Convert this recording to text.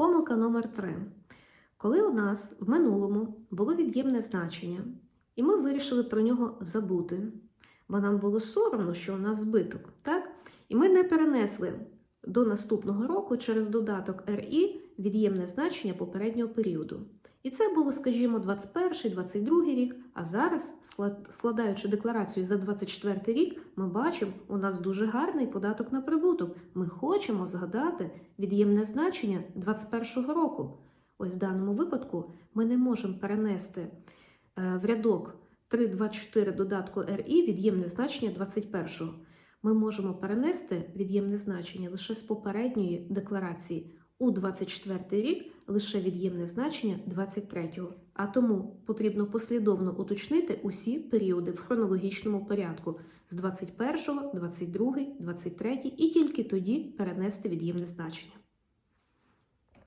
Помилка номер 3. Коли у нас в минулому було від'ємне значення, і ми вирішили про нього забути, бо нам було соромно, що у нас збиток, так? І ми не перенесли до наступного року через додаток RI від'ємне значення попереднього періоду. І це було, скажімо, 21-22 рік. А зараз, складаючи декларацію за 24 рік, ми бачимо, у нас дуже гарний податок на прибуток. Ми хочемо згадати від'ємне значення 21 року. Ось в даному випадку ми не можемо перенести е, в рядок 324 додатку RI від'ємне значення 21. Ми можемо перенести від'ємне значення лише з попередньої декларації у 24 рік лише від'ємне значення 23-го. А тому потрібно послідовно уточнити усі періоди в хронологічному порядку з 21, 22, 23 і тільки тоді перенести від'ємне значення.